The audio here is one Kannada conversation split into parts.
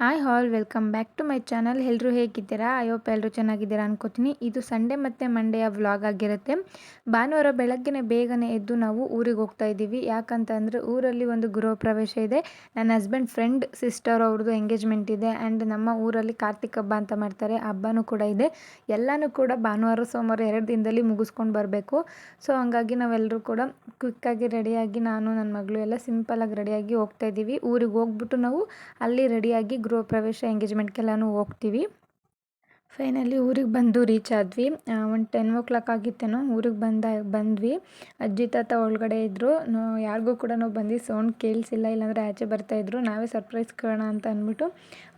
Hi all welcome back to my channel ಎಲ್ಲರೂ ಹೇಗಿದ್ದೀರಾ? ಹೋಪ್ ಎಲ್ಲರೂ ಚೆನ್ನಾಗಿದ್ದೀರಾ ಅನ್ಕೋತೀನಿ. ಇದು ಸಂಡೇ ಮತ್ತು ಮಂಡೆಯ ವ್ಲಾಗ್ ಆಗಿರುತ್ತೆ. ಭಾನುವಾರ ಬೆಳಗ್ಗೆನೆ ಬೇಗನೆ ಎದ್ದು ನಾವು ಊರಿಗೆ ಹೋಗ್ತಾ ಇದ್ದೀವಿ. ಯಾಕಂತಂದರೆ ಊರಲ್ಲಿ ಒಂದು ಗೃಹ ಪ್ರವೇಶ ಇದೆ. ನನ್ನ ಹಸ್ಬೆಂಡ್ ಫ್ರೆಂಡ್ ಸಿಸ್ಟರ್ ಅವ್ರದ್ದು ಎಂಗೇಜ್ಮೆಂಟ್ ಇದೆ ಆ್ಯಂಡ್ ನಮ್ಮ ಊರಲ್ಲಿ ಕಾರ್ತಿಕ್ ಹಬ್ಬ ಅಂತ ಮಾಡ್ತಾರೆ. ಹಬ್ಬನೂ ಕೂಡ ಇದೆ. ಎಲ್ಲನೂ ಕೂಡ ಭಾನುವಾರ, ಸೋಮವಾರ ಎರಡು ದಿನದಲ್ಲಿ ಮುಗಿಸ್ಕೊಂಡು ಬರಬೇಕು. ಸೊ ಹಂಗಾಗಿ ನಾವೆಲ್ಲರೂ ಕೂಡ ಕ್ವಿಕ್ಕಾಗಿ ರೆಡಿಯಾಗಿ ನಾನು, ನನ್ನ ಮಗಳು ಎಲ್ಲ ಸಿಂಪಲಾಗಿ ರೆಡಿಯಾಗಿ ಹೋಗ್ತಾ ಇದ್ದೀವಿ. ಊರಿಗೆ ಹೋಗ್ಬಿಟ್ಟು ನಾವು ಅಲ್ಲಿ ರೆಡಿಯಾಗಿ ಗೃಹ ಪ್ರವೇಶ ಎಂಗೇಜ್ಮೆಂಟ್ಗೆಲ್ಲನೂ ಹೋಗ್ತೀವಿ. ಫೈನಲಿ ಊರಿಗೆ ಬಂದು ರೀಚ್ ಆದ್ವಿ. ಒಂದು ಟೆನ್ ಓ ಕ್ಲಾಕ್ ಆಗಿತ್ತೇನೋ, ಊರಿಗೆ ಬಂದ, ಬಂದ್ವಿ. ಅಜ್ಜಿ, ತಾತ ಒಳಗಡೆ ಇದ್ದರು ಯಾರಿಗೂ ಕೂಡ ನಾವು ಬಂದು ಸೌಂಡ್ ಕೇಳಿಸಿಲ್ಲ, ಇಲ್ಲಾಂದರೆ ಆಚೆ ಬರ್ತಾಯಿದ್ರು ನಾವೇ ಸರ್ಪ್ರೈಸ್ ಕೇಳೋಣ ಅಂತ ಅಂದ್ಬಿಟ್ಟು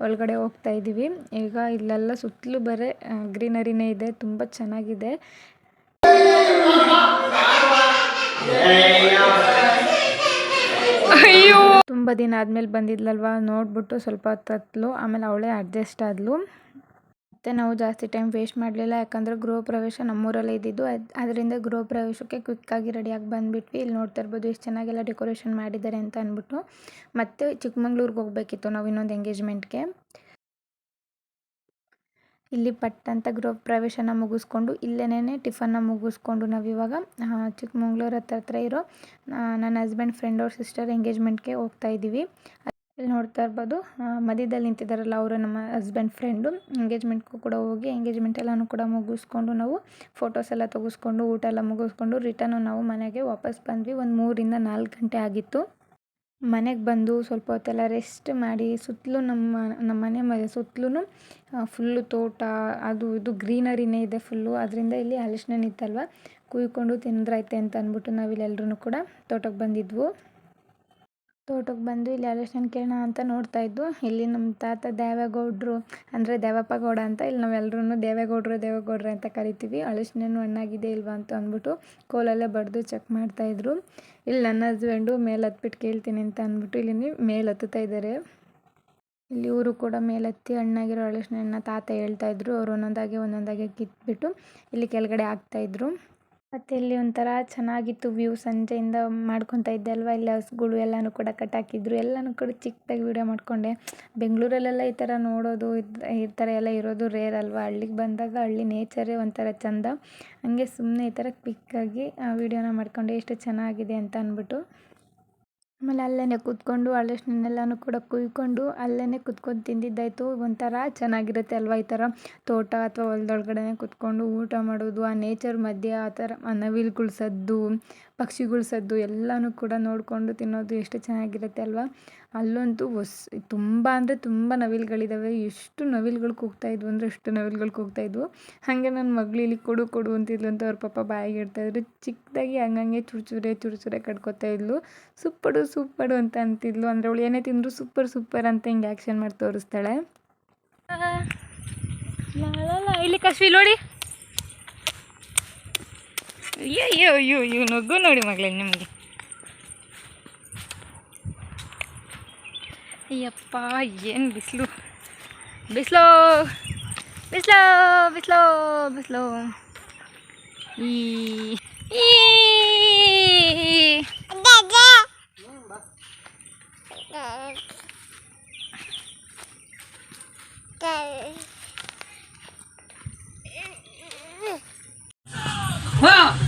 ಒಳಗಡೆ ಹೋಗ್ತಾ ಇದ್ದೀವಿ. ಈಗ ಇಲ್ಲೆಲ್ಲ ಸುತ್ತಲೂ ಬರೀ ಗ್ರೀನರಿನೇ ಇದೆ. ತುಂಬ ಚೆನ್ನಾಗಿದೆ. ಅಯ್ಯೋ. ತುಂಬ ದಿನ ಆದಮೇಲೆ ಬಂದಿದ್ಲಲ್ವಾ, ನೋಡ್ಬಿಟ್ಟು ಸ್ವಲ್ಪ ಹೊತ್ತು ಆಮೇಲೆ ಅವಳೇ ಅಡ್ಜಸ್ಟ್ ಆದ್ಲು. ಮತ್ತು ನಾವು ಜಾಸ್ತಿ ಟೈಮ್ ವೇಸ್ಟ್ ಮಾಡಲಿಲ್ಲ, ಯಾಕಂದರೆ ಗೃಹ ಪ್ರವೇಶ ನಮ್ಮೂರಲ್ಲೇ ಇದ್ದಿದ್ದು. ಅದು ಅದರಿಂದ ಗೃಹ ಪ್ರವೇಶಕ್ಕೆ ಕ್ವಿಕ್ಕಾಗಿ ರೆಡಿಯಾಗಿ ಬಂದುಬಿಟ್ವಿ. ಇಲ್ಲಿ ನೋಡ್ತಾ ಇರ್ಬೋದು ಎಷ್ಟು ಚೆನ್ನಾಗೆಲ್ಲ ಡೆಕೋರೇಷನ್ ಮಾಡಿದ್ದಾರೆ ಅಂತ ಅಂದ್ಬಿಟ್ಟು ಮತ್ತು ಚಿಕ್ಕಮಂಗ್ಳೂರಿಗೆ ಹೋಗಬೇಕಿತ್ತು ನಾವು ಇನ್ನೊಂದು ಎಂಗೇಜ್ಮೆಂಟ್ಗೆ ಇಲ್ಲಿ ಪಟ್ ಅಂತ ಗೃಹ ಪ್ರವೇಶನ ಮುಗಿಸ್ಕೊಂಡು ಇಲ್ಲೇನೇ ಟಿಫನ್ನ ಮುಗಿಸ್ಕೊಂಡು ನಾವಿವಾಗ ಚಿಕ್ಕಮಂಗ್ಳೂರು ಹತ್ರ ಹತ್ರ ಇರೋ ನನ್ನ ಹಸ್ಬೆಂಡ್ ಫ್ರೆಂಡ್ ಅವ್ರ ಸಿಸ್ಟರ್ ಎಂಗೇಜ್ಮೆಂಟ್ಗೆ ಹೋಗ್ತಾ ಇದ್ದೀವಿ ಇಲ್ಲಿ ನೋಡ್ತಾ ಇರ್ಬೋದು ಮಧ್ಯದಲ್ಲಿ ನಿಂತಿದ್ದಾರಲ್ಲ ಅವರು ನಮ್ಮ ಹಸ್ಬೆಂಡ್ ಫ್ರೆಂಡು ಎಂಗೇಜ್ಮೆಂಟ್ಗೂ ಕೂಡ ಹೋಗಿ ಎಂಗೇಜ್ಮೆಂಟ್ ಎಲ್ಲನೂ ಕೂಡ ಮುಗಿಸ್ಕೊಂಡು ನಾವು ಫೋಟೋಸ್ ಎಲ್ಲ ತೆಗೆಸ್ಕೊಂಡು ಊಟ ಎಲ್ಲ ಮುಗಿಸ್ಕೊಂಡು ರಿಟರ್ನು ನಾವು ಮನೆಗೆ ವಾಪಸ್ ಬಂದ್ವಿ. ಒಂದು ಮೂರಿಂದ ನಾಲ್ಕು ಗಂಟೆ ಆಗಿತ್ತು. ಮನೆಗೆ ಬಂದು ಸ್ವಲ್ಪ ಹೊತ್ತೆಲ್ಲ ರೆಸ್ಟ್ ಮಾಡಿ ಸುತ್ತಲೂ ನಮ್ಮ ನಮ್ಮ ಮನೆ ಮ ಸುತ್ತಲೂ ಫುಲ್ಲು ತೋಟ, ಅದು ಇದು ಗ್ರೀನರಿನೇ ಇದೆ ಫುಲ್ಲು ಅದರಿಂದ ಇಲ್ಲಿ ಹಲಸಿನ ಇತ್ತಲ್ವ? ಕುಯ್ಕೊಂಡು ತಿಂದ್ರೈತೆ ಅಂತ ಅಂದ್ಬಿಟ್ಟು ನಾವಿಲ್ಲೆಲ್ಲರೂ ಕೂಡ ತೋಟಕ್ಕೆ ಬಂದಿದ್ವು. ತೋಟಕ್ಕೆ ಬಂದು ಇಲ್ಲಿ ಹಲಸಿನ ಕಿರಣ ಅಂತ ನೋಡ್ತಾ ಇದ್ದು, ಇಲ್ಲಿ ನಮ್ಮ ತಾತ ದೇವೇಗೌಡರು, ಅಂದರೆ ದೇವಪ್ಪ ಗೌಡ ಅಂತ ಇಲ್ಲಿ ನಾವೆಲ್ಲರೂ ದೇವೇಗೌಡರು, ದೇವೇಗೌಡ್ರು ಅಂತ ಕರಿತೀವಿ. ಹಲಸಿನಣ್ಣು ಹಣ್ಣಾಗಿದೆ ಇಲ್ವಾ ಅಂತ ಅಂದ್ಬಿಟ್ಟು ಕೋಲಲ್ಲೇ ಬಡಿದು ಚೆಕ್ ಮಾಡ್ತಾಯಿದ್ರು ಇಲ್ಲಿ ನನ್ನ ಹಸ್ಬೆಂಡು ಮೇಲೆ ಹತ್ಬಿಟ್ಟು ಕೇಳ್ತೀನಿ ಅಂತ ಅಂದ್ಬಿಟ್ಟು ಇಲ್ಲಿ ಮೇಲೆ ಹತ್ತುತ್ತಾ ಇದ್ದಾರೆ. ಇಲ್ಲಿ ಇವರು ಕೂಡ ಮೇಲೆತ್ತಿ ಹಣ್ಣಾಗಿರೋ ಹಲಸಿನ ತಾತ ತಾತ ಹೇಳ್ತಾಯಿದ್ರು ಅವ್ರು ಒಂದೊಂದಾಗಿ ಒಂದೊಂದಾಗಿ ಕಿತ್ಬಿಟ್ಟು ಇಲ್ಲಿ ಕೆಳಗಡೆ ಹಾಕ್ತಾಯಿದ್ರು ಮತ್ತು ಇಲ್ಲಿ ಒಂಥರ ಚೆನ್ನಾಗಿತ್ತು ವ್ಯೂ ಸಂಜೆಯಿಂದ ಮಾಡ್ಕೊತಾ ಇದ್ದೆ ಅಲ್ವಾ? ಇಲ್ಲಿ ಹಸುಗಳು ಎಲ್ಲನೂ ಕೂಡ ಕಟ್ಟಾಕಿದ್ರು ಎಲ್ಲನೂ ಕೂಡ ಚಿಕ್ಕದಾಗಿ ವೀಡಿಯೋ ಮಾಡಿಕೊಂಡೆ. ಬೆಂಗಳೂರಲ್ಲೆಲ್ಲ ಈ ಥರ ನೋಡೋದು, ಈ ಥರ ಎಲ್ಲ ಇರೋದು ರೇರ್ ಅಲ್ವಾ? ಹಳ್ಳಿಗೆ ಬಂದಾಗ ಹಳ್ಳಿ ನೇಚರೇ ಒಂಥರ ಚಂದ. ಹಂಗೆ ಸುಮ್ಮನೆ ಈ ಥರ ಕ್ವಿಕ್ಕಾಗಿ ವೀಡಿಯೋನ ಮಾಡಿಕೊಂಡೆ. ಎಷ್ಟು ಚೆನ್ನಾಗಿದೆ ಅಂತ ಅಂದ್ಬಿಟ್ಟು ಆಮೇಲೆ ಅಲ್ಲೇ ಕೂತ್ಕೊಂಡು ಹಣ್ಣೆಲ್ಲನೂ ಕೂಡ ಕುಯ್ಕೊಂಡು ಅಲ್ಲೇ ಕುತ್ಕೊಂಡು ತಿಂದಿದ್ದಾಯಿತು. ಒಂಥರ ಚೆನ್ನಾಗಿರುತ್ತೆ ಅಲ್ವಾ ಈ ಥರ ತೋಟ ಅಥವಾ ಹೊಲ್ದೊಳಗಡೆನೆ ಕುತ್ಕೊಂಡು ಊಟ ಮಾಡೋದು, ಆ ನೇಚರ್ ಮಧ್ಯೆ ಆ ಥರ ನವಿಲುಗಳ ಸದ್ದು ಪಕ್ಷಿಗಳ ಸದ್ದು ಎಲ್ಲನೂ ಕೂಡ ನೋಡಿಕೊಂಡು ತಿನ್ನೋದು ಎಷ್ಟು ಚೆನ್ನಾಗಿರುತ್ತೆ ಅಲ್ವಾ? ಅಲ್ಲಂತೂ ಹೊಸ, ತುಂಬ ಅಂದರೆ ತುಂಬ ನವಿಲುಗಳಿದ್ದಾವೆ ಎಷ್ಟು ನವಿಲುಗಳು ಕೂಗ್ತಾಯಿದ್ವು ಅಂದರೆ ಎಷ್ಟು ನವಿಲುಗಳು ಕೂಗ್ತಾಯಿದ್ವು ಹಾಗೆ ನನ್ನ ಮಗಳು ಇಲ್ಲಿ ಕೊಡು ಕೊಡು ಅಂತಿದ್ಲು ಅಂತ ಅವ್ರ ಪಾಪ ಬಾಯಿಗೆ ಇಡ್ತಾಯಿದ್ರು ಚಿಕ್ಕದಾಗಿ ಹಂಗಂಗೆ ಚುರುಚುರೆ ಚುರುಚುರೆ ಕಟ್ಕೊತಾ ಇದ್ಲು. ಸೂಪಡು ಸೂಪಡು ಅಂತ ಅಂತಿದ್ಲು. ಅಂದರೆ ಅವಳು ಏನೇ ತಿಂದರೂ ಸೂಪರ್ ಸೂಪರ್ ಅಂತ ಹಿಂಗೆ ಆ್ಯಕ್ಷನ್ ಮಾಡಿ ತೋರಿಸ್ತಾಳೆ. ಇಲ್ಲಿ ಕಶ್ವಿ, ನೋಡಿ. ಅಯ್ಯೋ ಅಯ್ಯೋ ಅಯ್ಯೋ ಅಯ್ಯೋ, ನಗು ನೋಡಿ ಮಗಳೇ ನಿಮಗೆ. ಅಯ್ಯಪ್ಪ, ಏನು ಬಿಸಿಲು. ಬಿಸಿಲು ಬಿಸಿಲು ಬಿಸಿಲು ಬಿಸಿಲು. ಈ ಆಡಪ್ಪ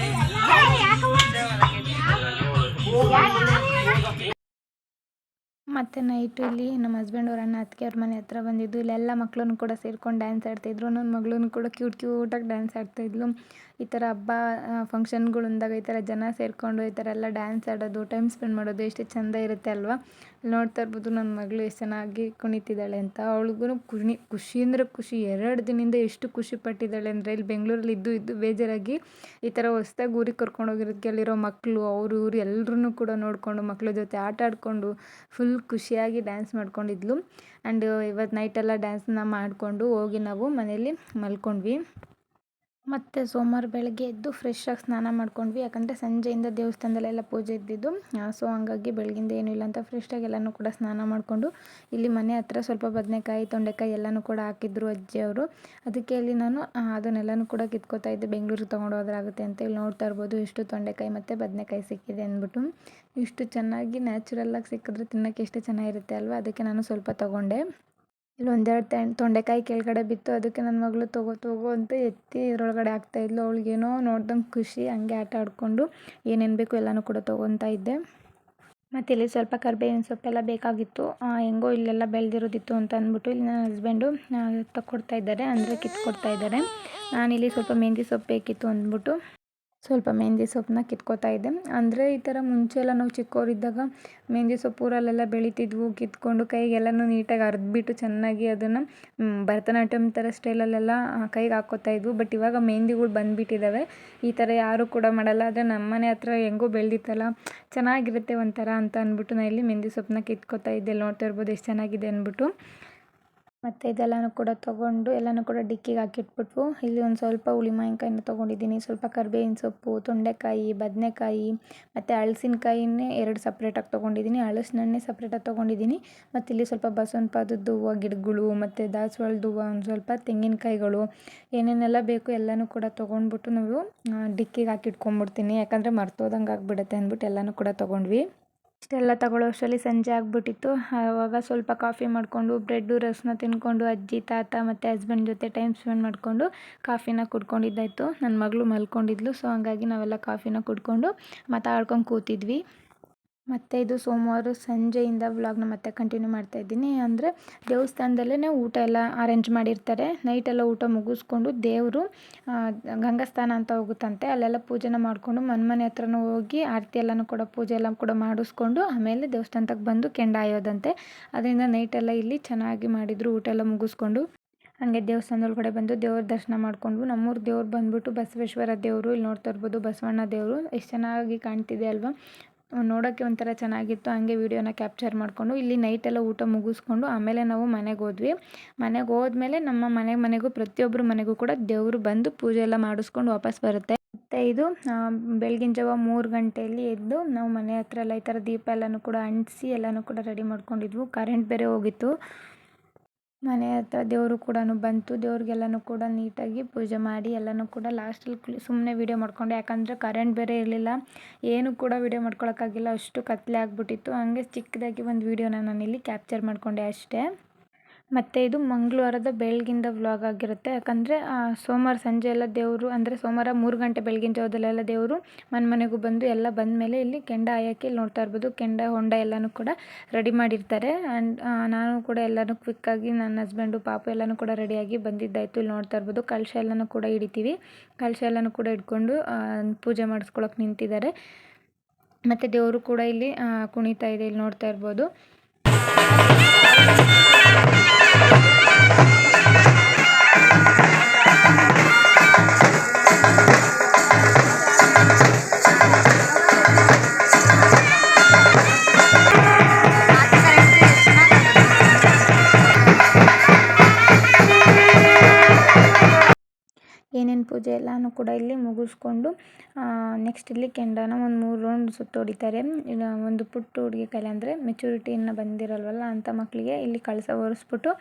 ಮತ್ತು ನೈಟು ಇಲ್ಲಿ ನಮ್ಮ ಹಸ್ಬೆಂಡ್ ಅವ್ರ ಅಣ್ಣ, ಅತ್ತಿಗೆ ಅವ್ರ ಮನೆ ಹತ್ರ ಬಂದಿದ್ದು. ಇಲ್ಲೆಲ್ಲ ಮಕ್ಳನ್ನು ಕೂಡ ಸೇರ್ಕೊಂಡು ಡ್ಯಾನ್ಸ್ ಆಡ್ತಿದ್ರು ನನ್ನ ಮಗಳೂ ಕೂಡ ಕ್ಯೂಟ್ ಕ್ಯೂಟಾಗಿ ಡ್ಯಾನ್ಸ್ ಆಡ್ತಾಯಿದ್ಲು ಈ ಥರ ಹಬ್ಬ ಫಂಕ್ಷನ್ಗಳು ಅಂದಾಗ ಈ ಥರ ಜನ ಸೇರಿಕೊಂಡು ಈ ಥರ ಎಲ್ಲ ಡ್ಯಾನ್ಸ್ ಆಡೋದು ಟೈಮ್ ಸ್ಪೆಂಡ್ ಮಾಡೋದು ಎಷ್ಟು ಚೆಂದ ಇರುತ್ತೆ ಅಲ್ವಾ? ನೋಡ್ತಾ ಇರ್ಬೋದು ನನ್ನ ಮಗಳು ಎಷ್ಟು ಚೆನ್ನಾಗಿ ಕುಣಿತಿದ್ದಾಳೆ ಅಂತ. ಅವಳಿಗೂ ಕುಣಿ, ಖುಷಿ ಅಂದರೆ ಖುಷಿ. ಎರಡು ದಿನದಿಂದ ಎಷ್ಟು ಖುಷಿ ಪಟ್ಟಿದ್ದಾಳೆ ಅಂದರೆ ಇಲ್ಲಿ ಬೆಂಗಳೂರಲ್ಲಿ ಇದ್ದು ಇದ್ದು ಬೇಜಾರಾಗಿ ಈ ಥರ ಹೊಸ್ದಾಗಿ ಊರಿಗೆ ಕರ್ಕೊಂಡು ಹೋಗಿರೋದಕ್ಕೆ ಅಲ್ಲಿರೋ ಮಕ್ಕಳು ಅವರು, ಇವರು ಎಲ್ಲರೂ ಕೂಡ ನೋಡಿಕೊಂಡು ಮಕ್ಕಳ ಜೊತೆ ಆಟ ಆಡಿಕೊಂಡು ಫುಲ್ ಖುಷಿಯಾಗಿ ಡ್ಯಾನ್ಸ್ ಮಾಡ್ಕೊಂಡಿದ್ಲು. ಆ್ಯಂಡ್ ಇವತ್ತು ನೈಟೆಲ್ಲ ಡ್ಯಾನ್ಸ್ನ ಮಾಡಿಕೊಂಡು ಹೋಗಿ ನಾವು ಮನೇಲಿ ಮಲ್ಕೊಂಡ್ವಿ. ಮತ್ತು ಸೋಮವಾರ ಬೆಳಗ್ಗೆ ಎದ್ದು ಫ್ರೆಶ್ಶಾಗಿ ಸ್ನಾನ ಮಾಡ್ಕೊಂಡ್ವಿ. ಯಾಕಂದರೆ ಸಂಜೆಯಿಂದ ದೇವಸ್ಥಾನದಲ್ಲೆಲ್ಲ ಪೂಜೆ ಇದ್ದಿದ್ದು. ಸೊ ಹಂಗಾಗಿ ಬೆಳಗಿಂದ ಏನೂ ಇಲ್ಲ ಅಂತ ಫ್ರೆಶ್ಶಾಗಿ ಎಲ್ಲನೂ ಕೂಡ ಸ್ನಾನ ಮಾಡಿಕೊಂಡು ಇಲ್ಲಿ ಮನೆ ಹತ್ರ ಸ್ವಲ್ಪ ಬದನೆಕಾಯಿ, ತೊಂಡೆಕಾಯಿ ಎಲ್ಲನೂ ಕೂಡ ಹಾಕಿದ್ರು ಅಜ್ಜಿಯವರು ಅದಕ್ಕೆ ಇಲ್ಲಿ ನಾನು ಅದನ್ನೆಲ್ಲನೂ ಕೂಡ ಕಿತ್ಕೋತಾ ಇದ್ದೆ. ಬೆಂಗಳೂರಿಗೆ ತೊಗೊಂಡು ಹೋದ್ರೆ ಆಗುತ್ತೆ ಅಂತ ಇಲ್ಲಿ ನೋಡ್ತಾ ಇರ್ಬೋದು. ಇಷ್ಟು ತೊಂಡೆಕಾಯಿ ಮತ್ತು ಬದನೆಕಾಯಿ ಸಿಕ್ಕಿದೆ ಅಂದ್ಬಿಟ್ಟು. ಇಷ್ಟು ಚೆನ್ನಾಗಿ ನ್ಯಾಚುರಲ್ಲಾಗಿ ಸಿಕ್ಕಿದ್ರೆ ತಿನ್ನೋಕ್ಕೆ ಎಷ್ಟು ಚೆನ್ನಾಗಿರುತ್ತೆ ಅಲ್ವಾ? ಅದಕ್ಕೆ ನಾನು ಸ್ವಲ್ಪ ತೊಗೊಂಡೆ. ಇಲ್ಲಿ ಒಂದೆರಡು ತೆನ್ ತೊಂಡೆಕಾಯಿ ಕೆಳಗಡೆ ಬಿತ್ತು, ಅದಕ್ಕೆ ನನ್ನ ಮಗಳು ತಗೋ ತಗೋ ಅಂತ ಎತ್ತಿ ಇದ್ರೊಳಗಡೆ ಹಾಕ್ತಾಯಿದ್ಲು ಅವಳಿಗೇನೋ ನೋಡ್ದಂಗೆ ಖುಷಿ, ಹಂಗೆ ಆಟ ಆಡಿಕೊಂಡು ಏನೇನು ಬೇಕು ಎಲ್ಲನೂ ಕೂಡ ತೊಗೊತಾ ಇದ್ದೆ. ಮತ್ತು ಇಲ್ಲಿ ಸ್ವಲ್ಪ ಕರಿಬೇವಿನ ಸೊಪ್ಪೆಲ್ಲ ಬೇಕಾಗಿತ್ತು. ಹೆಂಗೋ ಇಲ್ಲೆಲ್ಲ ಬೆಳೆದಿರೋದಿತ್ತು ಅಂತ ಅಂದ್ಬಿಟ್ಟು ಇಲ್ಲಿ ನನ್ನ ಹಸ್ಬೆಂಡು ತಕ್ಕೊಡ್ತಾ ಇದ್ದಾರೆ, ಅಂದರೆ ಕಿತ್ಕೊಡ್ತಾ ಇದ್ದಾರೆ. ನಾನಿಲ್ಲಿ ಸ್ವಲ್ಪ ಮೆಹಂದಿ ಸೊಪ್ಪು ಬೇಕಿತ್ತು ಅಂದ್ಬಿಟ್ಟು ಸ್ವಲ್ಪ ಮೆಹಂದಿ ಸೊಪ್ಪನ್ನ ಕಿತ್ಕೋತಾ ಇದ್ದೆ. ಅಂದರೆ ಈ ಥರ ಮುಂಚೆ ಎಲ್ಲ ನಾವು ಚಿಕ್ಕವರಿದ್ದಾಗ ಮೆಹಂದಿ ಸೊಪ್ಪು ಊರಲ್ಲೆಲ್ಲ ಬೆಳೀತಿದ್ವು. ಕಿತ್ಕೊಂಡು ಕೈಗೆಲ್ಲನೂ ನೀಟಾಗಿ ಅರ್ದ್ಬಿಟ್ಟು ಚೆನ್ನಾಗಿ ಅದನ್ನು ಭರತನಾಟ್ಯಮ್ ಥರ ಸ್ಟೈಲಲ್ಲೆಲ್ಲ ಕೈಗೆ ಹಾಕ್ಕೋತಾ ಇದ್ವು. ಬಟ್ ಇವಾಗ ಮೆಹಂದಿಗಳು ಬಂದುಬಿಟ್ಟಿದ್ದಾವೆ ಈ ಥರ ಯಾರೂ ಕೂಡ ಮಾಡಲ್ಲ. ಆದರೆ ನಮ್ಮ ಮನೆ ಹತ್ರ ಹೆಂಗೋ ಬೆಳೆದಿತ್ತಲ್ಲ, ಚೆನ್ನಾಗಿರುತ್ತೆ ಒಂಥರ ಅಂತ ಅಂದ್ಬಿಟ್ಟು ನಾನು ಇಲ್ಲಿ ಮೆಹಂದಿ ಸೊಪ್ಪನ್ನ ಕಿತ್ಕೋತಾ ಇದ್ದೆ. ನೋಡ್ತಾ ಇರ್ಬೋದು ಎಷ್ಟು ಚೆನ್ನಾಗಿದೆ ಅಂದ್ಬಿಟ್ಟು. ಮತ್ತು ಇದೆಲ್ಲನೂ ಕೂಡ ತೊಗೊಂಡು ಎಲ್ಲನೂ ಕೂಡ ಡಿಕ್ಕಿಗೆ ಹಾಕಿಟ್ಬಿಟ್ವು. ಇಲ್ಲಿ ಒಂದು ಸ್ವಲ್ಪ ಹುಳಿ ಮಾವಿನಕಾಯಿನ ತೊಗೊಂಡಿದ್ದೀನಿ. ಸ್ವಲ್ಪ ಕರಿಬೇವಿನ ಸೊಪ್ಪು, ತೊಂಡೆಕಾಯಿ, ಬದನೆಕಾಯಿ ಮತ್ತು ಹಳಸಿನಕಾಯಿನೇ ಎರಡು ಸಪ್ರೇಟಾಗಿ ತೊಗೊಂಡಿದ್ದೀನಿ. ಹಳಸಿನಣ್ಣೆ ಸಪ್ರೇಟಾಗಿ ತೊಗೊಂಡಿದ್ದೀನಿ. ಮತ್ತು ಇಲ್ಲಿ ಸ್ವಲ್ಪ ಬಸವನ ಪಾದದ ಹೂವು, ಗಿಡಗಳು ಮತ್ತು ದಾಸವಾಳದ ಹೂವು, ಒಂದು ಸ್ವಲ್ಪ ತೆಂಗಿನಕಾಯಿಗಳು ಏನೇನೆಲ್ಲ ಬೇಕು ಎಲ್ಲನೂ ಕೂಡ ತೊಗೊಂಡ್ಬಿಟ್ಟು ನಾವು ಡಿಕ್ಕಿಗೆ ಹಾಕಿಟ್ಕೊಂಡ್ಬಿಡ್ತೀನಿ. ಯಾಕಂದರೆ ಮರ್ತೋದಂಗೆ ಆಗಿಬಿಡುತ್ತೆ ಅಂದ್ಬಿಟ್ಟು ಎಲ್ಲನೂ ಕೂಡ ತೊಗೊಂಡ್ವಿ. ಇಷ್ಟೆಲ್ಲ ತಗೊಳ್ಳೋ ಅಷ್ಟರಲ್ಲಿ ಸಂಜೆ ಆಗಿಬಿಟ್ಟಿತ್ತು. ಆವಾಗ ಸ್ವಲ್ಪ ಕಾಫಿ ಮಾಡಿಕೊಂಡು, ಬ್ರೆಡ್ಡು, ರಸ್ನ ತಿನ್ಕೊಂಡು, ಅಜ್ಜಿ, ತಾತ ಮತ್ತು ಹಸ್ಬೆಂಡ್ ಜೊತೆ ಟೈಮ್ ಸ್ಪೆಂಡ್ ಮಾಡಿಕೊಂಡು ಕಾಫಿನ ಕುಡ್ಕೊಂಡಿದ್ದಾಯಿತು. ನನ್ನ ಮಗಳು ಮಲ್ಕೊಂಡಿದ್ಲು, ಸೊ ಹಂಗಾಗಿ ನಾವೆಲ್ಲ ಕಾಫಿನ ಕುಡ್ಕೊಂಡು ಮಾತಾಡ್ಕೊಂಡು ಕೂತಿದ್ವಿ. ಮತ್ತು ಇದು ಸೋಮವಾರ ಸಂಜೆಯಿಂದ ವ್ಲಾಗ್ನ ಮತ್ತೆ ಕಂಟಿನ್ಯೂ ಮಾಡ್ತಾ ಇದ್ದೀನಿ. ಅಂದರೆ ದೇವಸ್ಥಾನದಲ್ಲೇ ಊಟ ಎಲ್ಲ ಅರೇಂಜ್ ಮಾಡಿರ್ತಾರೆ. ನೈಟೆಲ್ಲ ಊಟ ಮುಗಿಸ್ಕೊಂಡು ದೇವರು ಗಂಗಾಸ್ಥಾನ ಅಂತ ಹೋಗುತ್ತಂತೆ. ಅಲ್ಲೆಲ್ಲ ಪೂಜೆನ ಮಾಡಿಕೊಂಡು ಮನೆ ಮನೆ ಹತ್ರನೂ ಹೋಗಿ ಆರತಿ ಎಲ್ಲನೂ ಕೂಡ ಪೂಜೆ ಎಲ್ಲ ಕೂಡ ಮಾಡಿಸ್ಕೊಂಡು ಆಮೇಲೆ ದೇವಸ್ಥಾನಕ್ಕೆ ಬಂದು ಕೆಂಡ ಆಯೋದಂತೆ ಅದರಿಂದ ನೈಟೆಲ್ಲ ಇಲ್ಲಿ ಚೆನ್ನಾಗಿ ಮಾಡಿದರು, ಊಟ ಎಲ್ಲ ಮುಗಿಸ್ಕೊಂಡು ಹಾಗೆ ದೇವಸ್ಥಾನದೊಳಗಡೆ ಬಂದು ದೇವ್ರ ದರ್ಶನ ಮಾಡ್ಕೊಂಡ್ವು ನಮ್ಮೂರು ದೇವ್ರು ಬಂದ್ಬಿಟ್ಟು ಬಸವೇಶ್ವರ ದೇವರು, ಇಲ್ಲಿ ನೋಡ್ತಾ ಇರ್ಬೋದು ಬಸವಣ್ಣ ದೇವರು. ಎಷ್ಟು ಚೆನ್ನಾಗಿ ಕಾಣ್ತಿದೆ ಅಲ್ವಾ? ನೋಡೋಕ್ಕೆ ಒಂಥರ ಚೆನ್ನಾಗಿತ್ತು. ಹಾಗೆ ವೀಡಿಯೋನ ಕ್ಯಾಪ್ಚರ್ ಮಾಡಿಕೊಂಡು ಇಲ್ಲಿ ನೈಟೆಲ್ಲ ಊಟ ಮುಗಿಸ್ಕೊಂಡು ಆಮೇಲೆ ನಾವು ಮನೆಗೆ ಹೋದ್ವಿ. ಮನೆಗೆ ಹೋದ್ಮೇಲೆ ನಮ್ಮ ಮನೆ ಮನೆಗೂ ಪ್ರತಿಯೊಬ್ಬರು ಮನೆಗೂ ಕೂಡ ದೇವರು ಬಂದು ಪೂಜೆ ಎಲ್ಲ ಮಾಡಿಸ್ಕೊಂಡು ವಾಪಸ್ ಬರುತ್ತೆ. ಮತ್ತು ಇದು ಬೆಳಗಿನ ಜಾವ ಮೂರು ಗಂಟೆಯಲ್ಲಿ ಎದ್ದು ನಾವು ಮನೆ ಹತ್ರ ಎಲ್ಲ ಈ ಥರ ದೀಪ ಎಲ್ಲನೂ ಕೂಡ ಅಂಟಿಸಿ ಎಲ್ಲನೂ ಕೂಡ ರೆಡಿ ಮಾಡ್ಕೊಂಡಿದ್ವು. ಕರೆಂಟ್ ಬೇರೆ ಹೋಗಿತ್ತು. ಮನೆ ಹತ್ರ ದೇವರು ಕೂಡ ಬಂತು. ದೇವ್ರಿಗೆಲ್ಲನೂ ಕೂಡ ನೀಟಾಗಿ ಪೂಜೆ ಮಾಡಿ, ಎಲ್ಲನೂ ಕೂಡ ಲಾಸ್ಟಲ್ಲಿ ಸುಮ್ಮನೆ ವೀಡಿಯೋ ಮಾಡ್ಕೊಂಡೆ. ಯಾಕಂದರೆ ಕರೆಂಟ್ ಬೇರೆ ಇರಲಿಲ್ಲ. ಏನು ಕೂಡ ವೀಡಿಯೋ ಮಾಡ್ಕೊಳಕ್ಕಾಗಿಲ್ಲ. ಅಷ್ಟು ಕತ್ತಲೆ ಆಗಿಬಿಟ್ಟಿತ್ತು. ಹಂಗೆ ಚಿಕ್ಕದಾಗಿ ಒಂದು ವೀಡಿಯೋನ ನಾನಿಲ್ಲಿ ಕ್ಯಾಪ್ಚರ್ ಮಾಡಿಕೊಂಡೆ ಅಷ್ಟೇ. ಮತ್ತು ಇದು ಮಂಗಳವಾರದ ಬೆಳಗಿಂದ ವ್ಲಾಗ್ ಆಗಿರುತ್ತೆ. ಯಾಕಂದರೆ ಸೋಮವಾರ ಸಂಜೆ ಎಲ್ಲ ದೇವರು, ಅಂದರೆ ಸೋಮವಾರ ಮೂರು ಗಂಟೆ ಬೆಳಗಿನ ಜಾವದಲ್ಲೆಲ್ಲ ದೇವರು ಮನೆ ಮನೆಗೂ ಬಂದು ಎಲ್ಲ ಬಂದ ಮೇಲೆ ಇಲ್ಲಿ ಕೆಂಡ ಆಯೋಕ್ಕೆ ಇಲ್ಲಿ ನೋಡ್ತಾ ಇರ್ಬೋದು. ಕೆಂಡ, ಹೊಂಡ ಎಲ್ಲನೂ ಕೂಡ ರೆಡಿ ಮಾಡಿರ್ತಾರೆ. ಆ್ಯಂಡ್ ನಾನು ಕೂಡ ಎಲ್ಲನೂ ಕ್ವಿಕ್ಕಾಗಿ ನನ್ನ ಹಸ್ಬೆಂಡು ಪಾಪು ಎಲ್ಲನೂ ಕೂಡ ರೆಡಿಯಾಗಿ ಬಂದಿದ್ದಾಯಿತು. ಇಲ್ಲಿ ನೋಡ್ತಾ ಇರ್ಬೋದು, ಕಳಶ ಎಲ್ಲನೂ ಕೂಡ ಹಿಡಿತೀವಿ. ಕಳಶ ಎಲ್ಲನೂ ಕೂಡ ಇಟ್ಕೊಂಡು ಪೂಜೆ ಮಾಡಿಸ್ಕೊಳಕ್ಕೆ ನಿಂತಿದ್ದಾರೆ. ಮತ್ತು ದೇವರು ಕೂಡ ಇಲ್ಲಿ ಕುಣಿತಾ ಇದೆ. ಇಲ್ಲಿ ನೋಡ್ತಾ ಇರ್ಬೋದು. Thank you. ಮುಗಿಸ್ಕೊಂಡು ನೆಕ್ಸ್ಟ್ ಇಲ್ಲಿ ಕೆಂಡನ ಒಂದು ಮೂರು ರೌಂಡ್ ಸುತ್ತು ಹೊಡಿತಾರೆ. ಒಂದು ಪುಟ್ಟ ಹುಡುಗಿ ಕೈಲಿ ಅಂದರೆ ಮೆಚುರಿಟಿ ಬಂದಿರಲ್ವಲ್ಲ ಅಂಥ ಮಕ್ಕಳಿಗೆ ಇಲ್ಲಿ ಕಳಸ ಒರೆಸ್ಬಿಟ್ಟು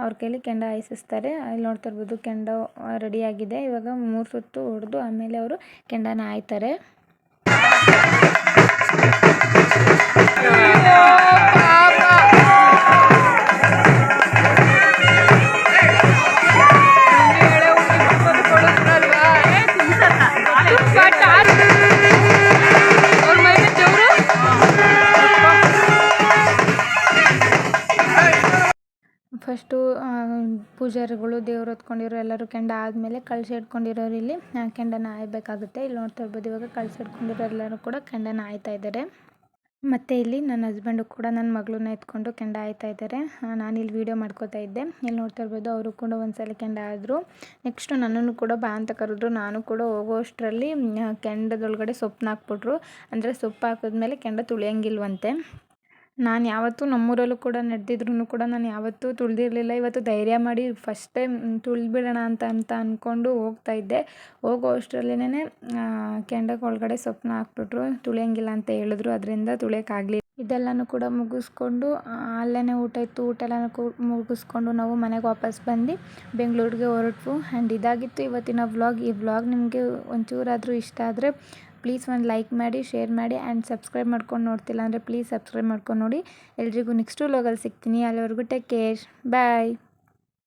ಅವ್ರ ಕೈಲಿ ಕೆಂಡ ಹಾಯಿಸಿಸ್ತಾರೆ ಇಲ್ಲಿ ನೋಡ್ತಾ ಇರ್ಬೋದು ಕೆಂಡ ರೆಡಿಯಾಗಿದೆ ಇವಾಗ ಮೂರು ಸುತ್ತು ಹೊಡೆದು ಆಮೇಲೆ ಅವರು ಕೆಂಡನ ಹಾಯ್ತಾರೆ. ಎಲ್ಲರೂ ಕೆಂಡ ಆದಮೇಲೆ ಕಳಶ ಇಟ್ಕೊಂಡಿರೋರು ಇಲ್ಲಿ ಕೆಂಡನ ಆಯ್ಬೇಕಾಗುತ್ತೆ. ಇಲ್ಲಿ ನೋಡ್ತಾ ಇರ್ಬೋದು, ಇವಾಗ ಕಳಶ ಇಟ್ಕೊಂಡಿರೋ ಎಲ್ಲರೂ ಕೂಡ ಕೆಂಡನ ಆಯ್ತಾ ಇದ್ದಾರೆ. ಮತ್ತು ಇಲ್ಲಿ ನನ್ನ ಹಸ್ಬೆಂಡು ಕೂಡ ನನ್ನ ಮಗಳನ್ನ ಎತ್ಕೊಂಡು ಕೆಂಡ ಆಯ್ತಾ ಇದ್ದಾರೆ. ನಾನು ಇಲ್ಲಿ ವೀಡಿಯೋ ಮಾಡ್ಕೋತಾ ಇದ್ದೆ. ಇಲ್ಲಿ ನೋಡ್ತಾ ಇರ್ಬೋದು, ಅವರು ಕೂಡ ಒಂದ್ಸಲ ಕೆಂಡ ಆದರು. ನೆಕ್ಸ್ಟು ನನ್ನನ್ನು ಕೂಡ ಬಾ ಅಂತ ಕರೆದ್ರು. ನಾನು ಕೂಡ ಹೋಗೋಷ್ಟರಲ್ಲಿ ಕೆಂಡದೊಳಗಡೆ ಸೊಪ್ಪನ್ನ ಹಾಕ್ಬಿಟ್ರು. ಅಂದರೆ ಸೊಪ್ಪು ಹಾಕಿದ್ಮೇಲೆ ಕೆಂಡ ತುಳಿಯಂಗಿಲ್ವಂತೆ. ನಾನು ಯಾವತ್ತೂ ನಮ್ಮೂರಲ್ಲೂ ಕೂಡ ನಡೆದಿದ್ರೂ ಕೂಡ ನಾನು ಯಾವತ್ತೂ ತುಳಿದಿರಲಿಲ್ಲ. ಇವತ್ತು ಧೈರ್ಯ ಮಾಡಿ ಫಸ್ಟ್ ಟೈಮ್ ತುಳಿದ್ಬಿಡೋಣ ಅಂತ ಅಂತ ಅಂದ್ಕೊಂಡು ಹೋಗ್ತಾ ಇದ್ದೆ. ಹೋಗೋ ಅಷ್ಟರಲ್ಲೇನೆ ಕೆಂಡಕ್ಕೆ ಒಳಗಡೆ ಸೊಪ್ಪನ್ನ ಹಾಕ್ಬಿಟ್ರು. ತುಳಿಯಂಗಿಲ್ಲ ಅಂತ ಹೇಳಿದ್ರು. ಅದರಿಂದ ತುಳಿಯೋಕ್ಕಾಗಲಿಲ್ಲ ಇದೆಲ್ಲನೂ ಕೂಡ ಮುಗಿಸ್ಕೊಂಡು ಅಲ್ಲೇ ಊಟ ಇತ್ತು. ಊಟ ಎಲ್ಲನೂ ಕೂ, ಮುಗಿಸ್ಕೊಂಡು ನಾವು ಮನೆಗೆ ವಾಪಸ್ ಬಂದು ಬೆಂಗಳೂರಿಗೆ ಹೊರಟ್ವು. ಆ್ಯಂಡ್ ಇದಾಗಿತ್ತು ಇವತ್ತಿನ ವ್ಲಾಗ್ ಈ ವ್ಲಾಗ್ ನಿಮಗೆ ಒಂಚೂರಾದರೂ ಇಷ್ಟ ಆದರೆ ಪ್ಲೀಸ್ ಒಂದು ಲೈಕ್ ಮಾಡಿ, ಶೇರ್ ಮಾಡಿ ಆ್ಯಂಡ್ ಸಬ್ಸ್ಕ್ರೈಬ್ ಮಾಡ್ಕೊಂಡು ನೋಡ್ತಿಲ್ಲ ಅಂದರೆ ಪ್ಲೀಸ್ ಸಬ್ಸ್ಕ್ರೈಬ್ ಮಾಡ್ಕೊಂಡು ನೋಡಿ. ಎಲ್ರಿಗೂ ನೆಕ್ಸ್ಟ್ ವ್ಲಾಗಲ್ಲಿ ಸಿಗ್ತೀನಿ. ಅಲ್ಲಿವರೆಗೂ ಟೇಕ್ ಕೇರ್ ಬಾಯ್